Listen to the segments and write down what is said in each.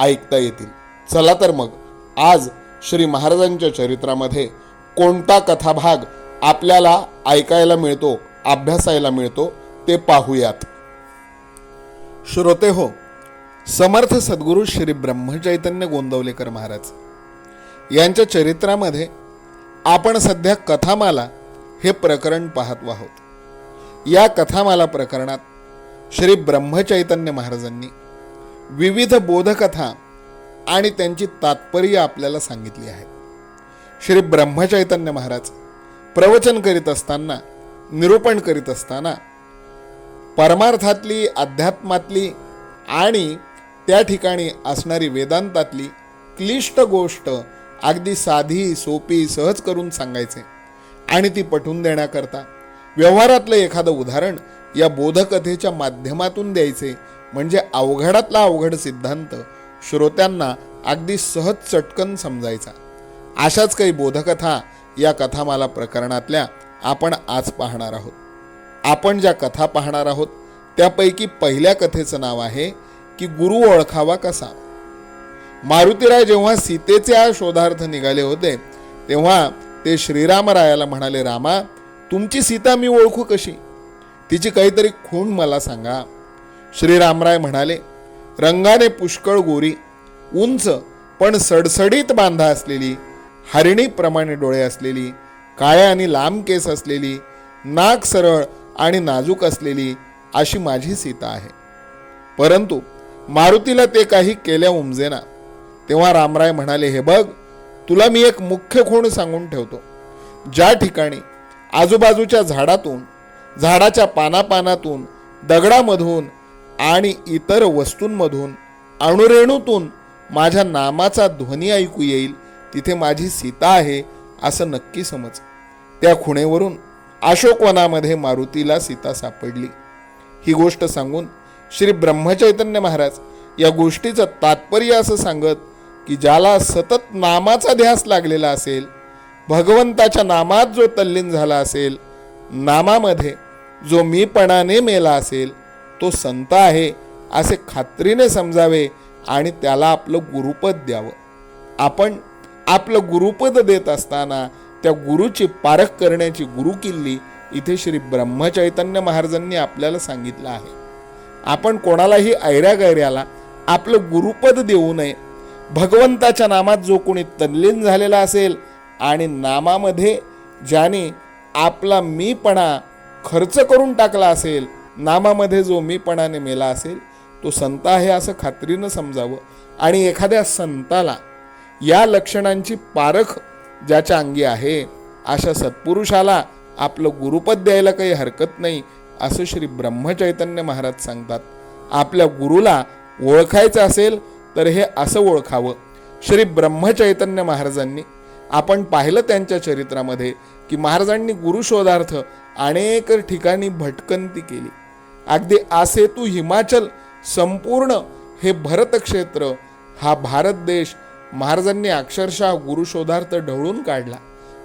ऐकता येतील. चला तर मग आज श्री महाराजांच्या चरित्रामध्ये कोणता कथाभाग आपल्याला ऐकायला मिळतो अभ्यासायला मिळतो ते पाहूयात. श्रोते हो समर्थ सद्गुरू श्री ब्रह्मचैतन्य गोंदवलेकर महाराज यांच्या चरित्रामध्ये आपण सध्या कथामाला हे प्रकरण पाहतो आहोत. या कथामाला प्रकरणात श्री ब्रह्मचैतन्य महाराजांनी विविध बोधकथा आणि त्यांची तात्पर्य आपल्याला सांगितली आहे श्री ब्रह्मचैतन्य महाराज प्रवचन करीत असताना निरूपण करीत असताना परमार्थातली अध्यात्मातली आणि त्या ठिकाणी असणारी वेदांतातली क्लिष्ट गोष्ट अगदी साधी सोपी सहज करून सांगायचे आणि ती पटवून देण्याकरता व्यवहारातलं एखादं उदाहरण या बोधकथेच्या माध्यमातून द्यायचे म्हणजे अवघडातला अवघड सिद्धांत श्रोत्यांना अगदी सहज चटकन समजायचा. अशाच काही बोधकथा या कथामाला प्रकरणातल्या आपण आज पाहणार आहोत. आपण ज्या कथा पाहणार आहोत त्यापैकी पहिल्या कथेचं नाव आहे की गुरु ओळखावा कसा. मारुतीराय जेव्हा सीतेच्या शोधार्थ निघाले होते तेव्हा ते श्रीरामरायाला म्हणाले रामा तुमची सीता मी ओळखू कशी? तिची काहीतरी खूण मला सांगा. श्रीरामराय म्हणाले रंगाने पुष्कळ गोरी उंच पण सडसडीत बांधा असलेली हरिणीप्रमाणे डोळे असलेली काळ्या आणि लांब केस असलेली नाक सरळ आणि नाजूक असलेली अशी माझी सीता आहे. परंतु मारुतीला ते काही केल्या उमजेना. तेव्हा रामराय म्हणाले हे बघ तुला मी एक मुख्य खूण सांगून ठेवतो. ज्या ठिकाणी आजूबाजूच्या झाडातून झाडाच्या पानापानातून दगडामधून आणि इतर वस्तूंमधून अणुरेणूतून माझ्या नामाचा ध्वनी ऐकू येईल तिथे माझी सीता आहे असं नक्की समज. त्या खुणेवरून अशोकवनामध्ये मारुतीला सीता सापडली. ही गोष्ट सांगून श्री ब्रह्मचैतन्य महाराज या गोष्टीचं तात्पर्य असं सांगत की ज्याला सतत नामाचा ध्यास लागलेला असेल भगवंताच्या नामात जो तल्लीन झाला असेल नामामध्ये जो मीपणाने मेला असेल तो संत आहे असे खात्रीने समजावे आणि त्याला आपलं गुरुपद द्यावं. आपण आपलं गुरुपद देत असताना त्या गुरुची पारख करण्याची गुरुकिल्ली इथे श्री ब्रह्मचैतन्य महाराजांनी आपल्याला सांगितलं आहे. आपण कोणालाही ऐऱ्या गैऱ्याला आपलं गुरुपद देऊ नये. भगवंताच्या नामात जो कोणी तल्लीन झालेला असेल आणि नामामध्ये ज्याने आपला मीपणा खर्च करून टाकला असेल नामामध्ये जो मीपणाने मेला असेल तो संत आहे असं खात्रीनं समजावं. आणि एखाद्या संताला या लक्षणांची पारख ज्याच्या अंगी आहे अशा सत्पुरुषाला आपलं गुरुपद द्यायला काही हरकत नाही असं श्री ब्रह्मचैतन्य महाराज सांगतात. आपल्या गुरुला ओळखायचं असेल तर हे असं ओळखावं. श्री ब्रह्मचैतन्य महाराजांनी आपण पाहिलं त्यांच्या चरित्रामध्ये की महाराजांनी गुरुशोधार्थ अनेक ठिकाणी भटकंती केली. अगदी आसेतू हिमाचल संपूर्ण हे भरतक्षेत्र हा भारत देश महाराजांनी अक्षरशः गुरुशोधार्थ ढवळून काढला.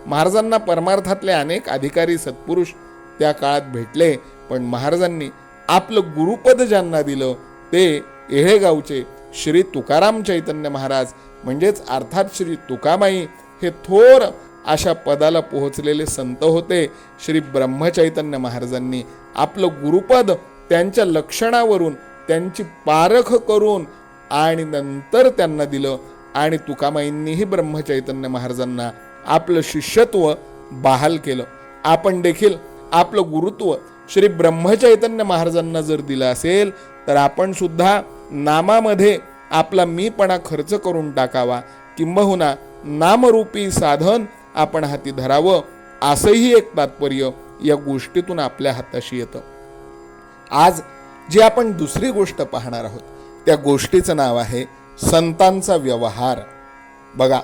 महाराजांना परमार्थातले अनेक अधिकारी सत्पुरुष त्या काळात भेटले पण महाराजांनी आपलं गुरुपद ज्यांना दिलं ते येळेगावचे श्री तुकाराम चैतन्य महाराज म्हणजेच अर्थात श्री तुकामाई हे थोर अशा पदाला पोहोचलेले संत होते. श्री ब्रह्मचैतन्य महाराजांनी आपलं गुरुपद त्यांच्या लक्षणावरून त्यांची पारख करून आणि नंतर त्यांना दिलं. आणि तुकामाईंनीही ब्रह्मचैतन्य महाराजांना आपलं शिष्यत्व बहाल केलं. आपण देखील आपलं गुरुत्व श्री ब्रह्मचैतन्य महाराजांना जर दिलं असेल तर आपण सुद्धा नामामध्ये आपला मीपणा खर्च करून टाकावा. किंबहुना नामरूपी साधन आपण हाती धरावं असंही एक तात्पर्य या गोष्टीतून आपल्या हाताशी येतं. आज जी आपण दुसरी गोष्ट पाहणार आहोत त्या गोष्टीचं नाव आहे संतांचा व्यवहार. बघा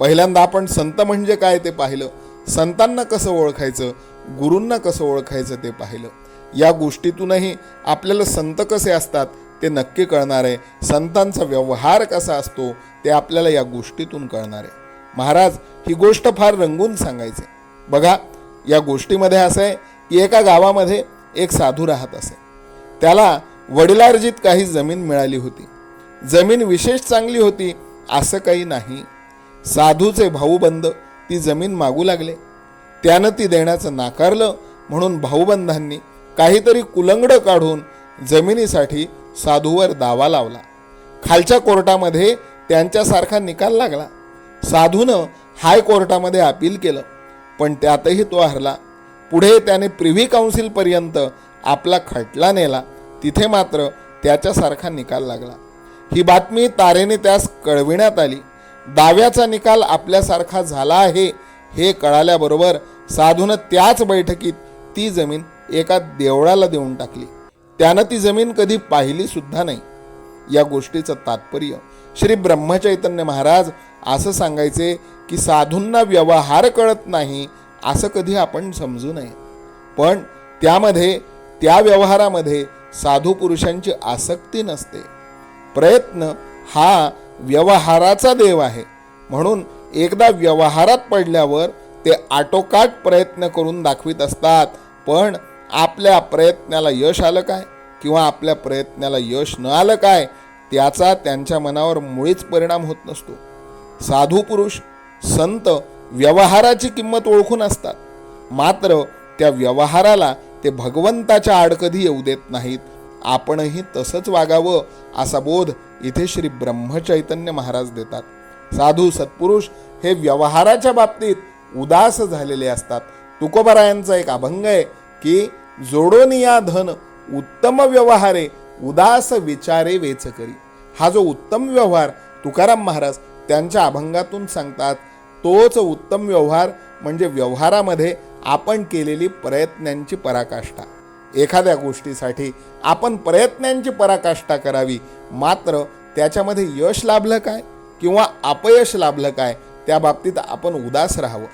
पहिल्यांदा आपण संत म्हणजे काय ते पाहिलं? संतांना कसं ओळखायचं? गुरूंना कसं ओळखायचं ते पाहिलं? या गोष्टीतूनही आपल्याला संत कसे असतात ते नक्की कळणार आहे. संतांचा व्यवहार कसा असतो ते आपल्याला या गोष्टीतून कळणार आहे. महाराज ही गोष्ट फार रंगून सांगायचे. बघा या गोष्टीमध्ये असं आहे की एका गावामध्ये एक साधू राहत असे. त्याला वडिलार्जित काही जमीन मिळाली होती. जमीन विशेष चांगली होती असं काही नाही. साधूचे भाऊबंद ती जमीन मागू लागले. त्यानं ती देण्याचं नाकारलं म्हणून भाऊबंधांनी काहीतरी कुलंगडं काढून जमिनीसाठी साधूवर दावा लावला. खालच्या कोर्टामध्ये त्यांच्यासारखा निकाल लागला. साधूनं हायकोर्टामध्ये अपील केलं. पण त्यातही तो हरला. पुढे त्याने प्रिव्ही काउन्सिलपर्यंत आपला खटला नेला. तिथे मात्र त्याच्यासारखा निकाल लागला. ही बातमी तारेने त्यास कळविण्यात आली. दाव्याचा निकाल आपल्यासारखा झाला आहे हे कळाल्याबरोबर साधूनं त्याच बैठकीत ती जमीन एका देवळाला देऊन टाकली. त्यानं ती जमीन कधी पाहिली सुद्धा नाही. या गोष्टीचं तात्पर्य श्री ब्रह्मचैतन्य महाराज असं सांगायचे की साधूंना व्यवहार कळत नाही असं कधी आपण समजू नये. पण त्यामध्ये त्या व्यवहारामध्ये साधू पुरुषांची आसक्ती नसते. प्रयत्न हा व्यवहाराचा देव आहे. म्हणून एकदा व्यवहारात पडल्यावर ते आटोकाट प्रयत्न करून दाखवित असतात. पण आपल्या प्रयत्नाला यश आलं काय? किंवा आपल्या प्रयत्नाला यश न आलं काय? त्याचा त्यांच्या मनावर मुळीच परिणाम होत नसतो. साधू पुरुष संत व्यवहाराची किंमत ओळखून असतात. मात्र त्या व्यवहाराला ते भगवंताच्या आड कधी येऊ देत नाहीत. आपणही तसंच वागावं असा बोध इथे श्री ब्रह्मचैतन्य महाराज देतात. साधू सत्पुरुष हे व्यवहाराच्या बाबतीत उदास झालेले असतात. तुकोबरायांचा एक अभंग आहे की जोडोनिया धन उत्तम व्यवहारे उदास विचारे वेच करी हा जो उत्तम व्यवहार तुकाराम महाराज त्यांच्या अभंगातून सांगतात तोच उत्तम व्यवहार म्हणजे व्यवहारामध्ये आपण केलेली प्रयत्नांची पराकाष्ठा. एखाद्या गोष्टीसाठी आपण प्रयत्नांची पराकाष्ठा करावी मात्र त्याच्यामध्ये यश लाभलं काय किंवा अपयश लाभलं काय त्या बाबतीत आपण उदास राहावं.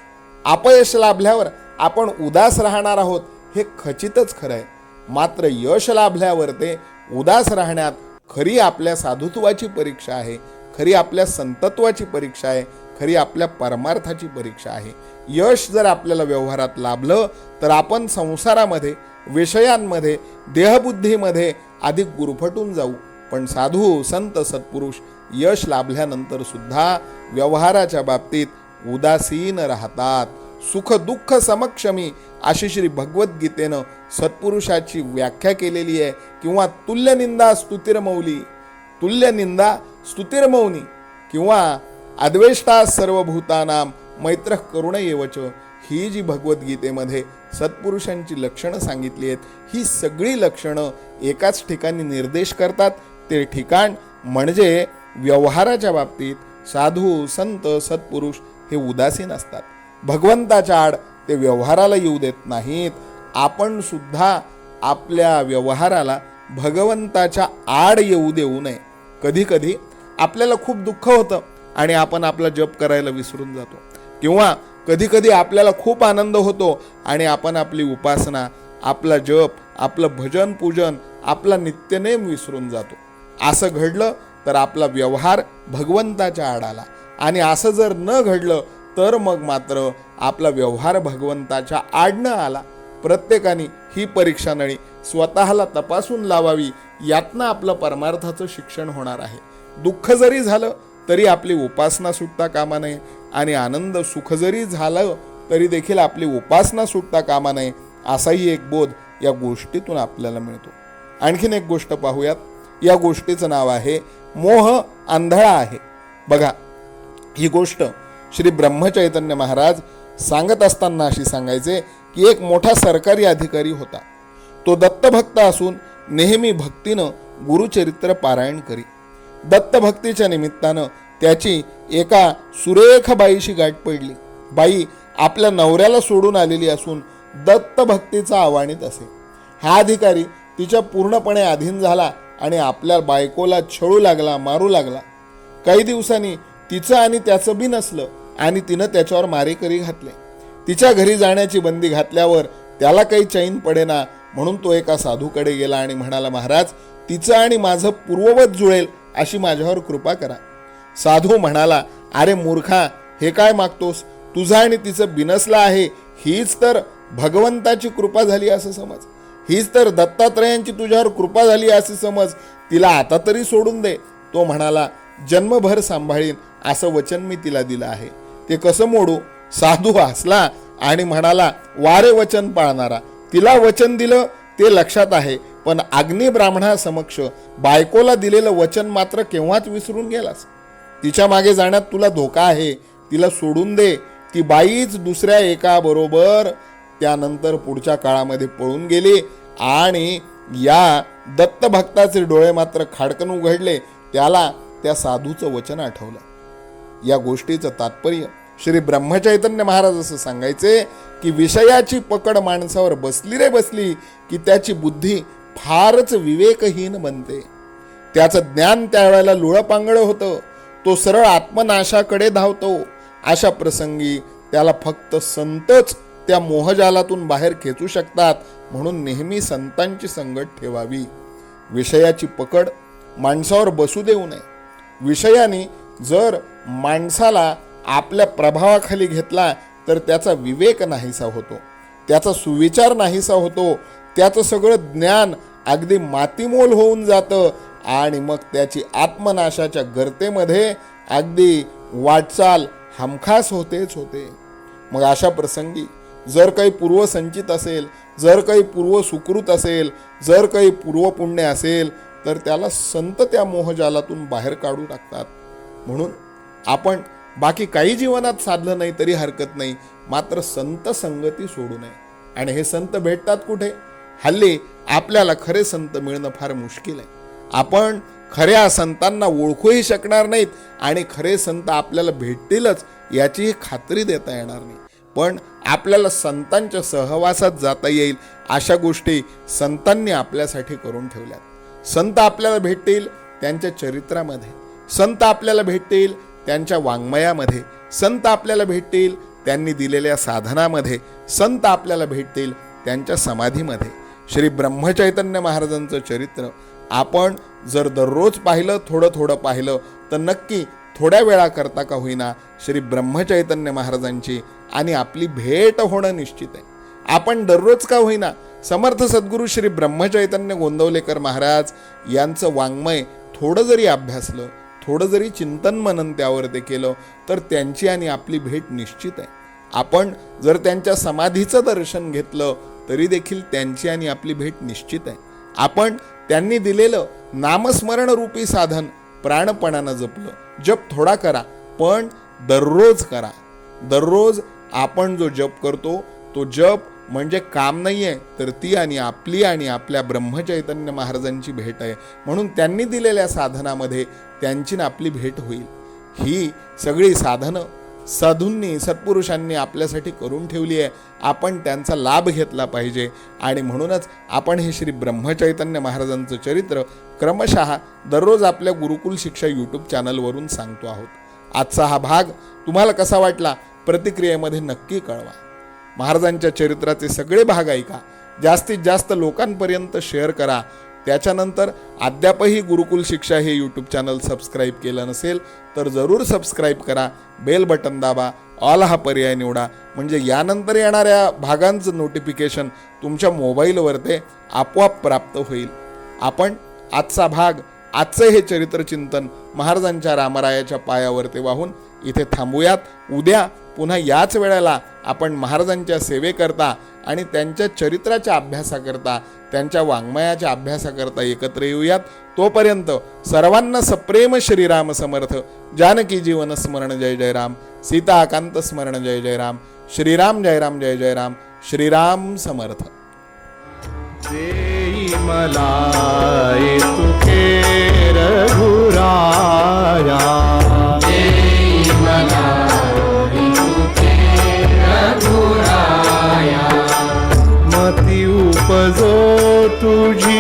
अपयश लाभल्यावर आपण उदास राहणार आहोत हे खचितच खरं आहे. मात्र यश लाभल्यावर ते उदास राहण्यात खरी आपल्या साधुत्वाची परीक्षा आहे. खरी आपल्या संतत्वाची परीक्षा आहे खरी आपल्या परमार्थाची परीक्षा आहे. यश जर आपल्याला व्यवहारात लाभलं तर आपण संसारामध्ये विषयांमध्ये देहबुद्धीमध्ये अधिक गुरफटून जाऊ. पण साधू संत सत्पुरुष यश लाभल्यानंतर सुद्धा व्यवहाराच्या बाबतीत उदासीन राहतात. सुख दुःख समक्षमी अशी श्री भगवद्गीतेनं सत्पुरुषाची व्याख्या केलेली आहे. किंवा तुल्यनिंदा स्तुतिरमौली तुल्यनिंदा स्तुतिर्मौनी किंवा अद्वेष्टा सर्वभूतानाम मैत्र करुण येवच ही जी भगवद्गीतेमध्ये सत्पुरुषांची लक्षणं सांगितली आहेत ही सगळी लक्षणं एकाच ठिकाणी निर्देश करतात. ते ठिकाण म्हणजे व्यवहाराच्या बाबतीत साधू संत सत्पुरुष हे उदासीन असतात. भगवंताच्या आड ते व्यवहाराला येऊ देत नाहीत. आपण सुद्धा आपल्या व्यवहाराला भगवंताच्या आड येऊ देऊ नये. कधी कधी आपल्याला खूप दुःख होतं आणि आपण आपला जप करायला विसरून जातो. किंवा कधी कधी आपल्याला खूप आनंद होतो आणि आपण आपली उपासना आपला जप आपलं भजन पूजन आपला नित्यनेम विसरून जातो. असं घडलं तर आपला व्यवहार भगवंताच्या आडाला. आणि असं जर न घडलं तर मग मात्र आपला व्यवहार भगवंताच्या आडनं आला. प्रत्येकाने ही परीक्षा नळी स्वतःला तपासून लावावी यातनं आपलं परमार्थाचं शिक्षण होणार आहे. दुःख जरी झालं तरी आपली उपासना सुटता कामा नये. आणि आनंद सुख जरी झालं तरी देखील आपली उपासना सुटता कामा नये असाही एक बोध या गोष्टीतून आपल्याला मिळतो. आणखीन एक गोष्ट पाहूयात. या गोष्टीचं नाव आहे मोह आंधळा आहे. बघा ही गोष्ट श्री ब्रह्मचैतन्य महाराज सांगत असताना अशी सांगायचे की एक मोठा सरकारी अधिकारी होता. तो दत्तभक्त असून नेहमी भक्तीनं गुरुचरित्र पारायण करी. दत्तभक्तीच्या निमित्तानं त्याची एका सुरेख बाईशी गाठ पडली. बाई आपल्या नवऱ्याला सोडून आलेली असून दत्तभक्तीचा आवाणीत असे. हा अधिकारी तिच्या पूर्णपणे अधीन झाला आणि आपल्या बायकोला छळू लागला मारू लागला. काही दिवसांनी तिचं आणि त्याचं बी नसलं आणि तिनं त्याच्यावर मारेकरी घातले. तिच्या घरी जाण्याची बंदी घातल्यावर त्याला काही चैन पडेना म्हणून तो एका साधूकडे गेला आणि म्हणाला महाराज तिचं आणि माझं पूर्ववत जुळेल अशी माझ्यावर कृपा करा. साधू म्हणाला अरे मूर्खा हे काय मागतोस? तुझं आणि तिचं बिनसलं आहे हीच तर भगवंताची कृपा झाली असं समज. हीच तर दत्तात्रयांची तुझ्यावर कृपा झाली असे समज. तिला आता तरी सोडून दे. तो म्हणाला जन्मभर सांभाळीन असं वचन मी तिला दिलं आहे. ते कसं मोडू? साधू हसला आणि म्हणाला वारे वचन पाळणारा तिला वचन दिलं ते लक्षात आहे. पण अग्नी ब्राह्मणासमक्ष बायकोला दिलेलं वचन मात्र केव्हाच विसरून गेलास? तिच्यामागे जाण्यात तुला धोका आहे तिला सोडून दे. ती बाईच दुसऱ्या एका बरोबर त्यानंतर पुढच्या काळामध्ये पळून गेली आणि या दत्तभक्ताचे डोळे मात्र खाडकन उघडले. त्याला त्या साधूचं वचन आठवलं. या गोष्टीचं तात्पर्य श्री ब्रह्मचैतन्य महाराज असं सांगायचे की विषयाची पकड माणसावर बसली रे बसली की त्याची बुद्धी फारच विवेकहीन बनते. त्याचं ज्ञान त्यावेळेला लुळपांगळ होतं. तो सरळ आत्मनाशाकडे धावतो. अशा प्रसंगी त्याला फक्त संतच त्या मोहजालातून बाहेर खेचू शकतात म्हणून नेहमी संतांची संगत ठेवावी. विषयाची पकड माणसावर बसू देऊ नये. विषयाने जर माणसाला आपल्या प्रभावाखाली घेतला तर त्याचा विवेक नाहीसा होतो. त्याचा सुविचार नाहीसा होतो. त्याचं सगळं ज्ञान अगदी मातीमोल होऊन जातं आणि मग त्याची आत्मनाशाच्या गर्तेमध्ये अगदी वाटचाल हमखास होतेच होते. मग अशा प्रसंगी जर काही पूर्वसंचित असेल जर काही पूर्व सुकृत असेल जर काही पूर्वपुण्य असेल तर त्याला संत त्या मोहजालातून बाहेर काढू टाकतात. म्हणून आपण बाकी काही जीवनात साधलं नाही तरी हरकत नाही. मात्र संत संगती सोडू नये. आणि हे संत भेटतात कुठे? हल्ली आपल्याला खरे संत मिळणं फार मुश्किल आहे. आपण खऱ्या संतांना ओळखूही शकणार नाहीत आणि खरे संत आपल्याला भेटतीलच याचीही खात्री देता येणार नाही. पण आपल्याला संतांच्या सहवासात जाता येईल अशा गोष्टी संतांनी आपल्यासाठी करून ठेवल्यात. संत आपल्याला भेटतील त्यांच्या चरित्रामध्ये. संत आपल्याला भेटतील त्यांच्या वाङ्मयामध्ये संत आपल्याला भेटतील त्यांनी दिलेल्या साधनामध्ये संत आपल्याला भेटतील त्यांच्या समाधीमध्ये. श्री ब्रह्मचैतन्य महाराजांचं चरित्र आपण जर दररोज पाहिलं थोडं थोडं पाहिलं तर नक्की थोड्या वेळा करता का होईना श्री ब्रह्मचैतन्य महाराजांची आणि आपली भेट होणं निश्चित आहे. आपण दररोज का होईना समर्थ सद्गुरू श्री ब्रह्मचैतन्य गोंदवलेकर महाराज यांचं वाङ्मय थोडं जरी अभ्यासलं थोडं जरी चिंतन मनन त्यावर ते केलं तर त्यांची आणि आपली भेट निश्चित आहे. आपण जर त्यांच्या समाधीचं दर्शन घेतलं तरी देखील त्यांची आणि आपली भेट निश्चित आहे. आपण त्यांनी दिलेलं नामस्मरण रूपी साधन प्राणपणानं जपलं. जप थोडा करा पण दररोज करा. दररोज आपण जो जप करतो तो जप म्हणजे काम नाही आहे तर ती आणि आपली आणि आपल्या ब्रह्मचैतन्य महाराजांची भेट आहे. म्हणून त्यांनी दिलेल्या साधनामध्ये त्यांची ना आपली भेट होईल. ही सगळी साधनं साधूंनी सत्पुरुषांनी आपल्यासाठी करून ठेवली आहे. आपण त्यांचा लाभ घेतला पाहिजे. आणि म्हणूनच आपण हे श्री ब्रह्मचैतन्य महाराजांचं चरित्र क्रमशः दररोज आपल्या गुरुकुल शिक्षा यूट्यूब चॅनलवरून सांगतो आहोत. आजचा हा भाग तुम्हाला कसा वाटला? प्रतिक्रियेमध्ये नक्की कळवा. महाराजांच्या चरित्राचे सगळे भाग ऐका. जास्तीत जास्त लोकांपर्यंत शेअर करा. त्याच्यानंतर अद्यापही गुरुकुल शिक्षा हे यूट्यूब चॅनल सबस्क्राईब केलं नसेल तर जरूर सबस्क्राईब करा बेल बटन दाबा ऑल हा पर्याय निवडा. म्हणजे यानंतर येणाऱ्या भागांचं नोटिफिकेशन तुमच्या मोबाईलवर ते आपोआप प्राप्त होईल. आपण आजचा भाग आजचं हे चरित्रचिंतन महाराजांच्या रामरायाच्या पायावरती वाहून इथे थांबूयात. उद्या पुन्हा याच वेळेला आपण महाराजांच्या सेवेकरता आणि त्यांच्या चरित्राच्या अभ्यासाकरता त्यांच्या वाङ्मयाच्या अभ्यासाकरता एकत्र येऊयात. तोपर्यंत सर्वांना सप्रेम श्रीराम समर्थ. जानकी जीवन स्मरण जय जय राम सीताकांत स्मरण जय जय राम श्रीराम जय राम जय जय राम श्रीराम समर्थ. तुझी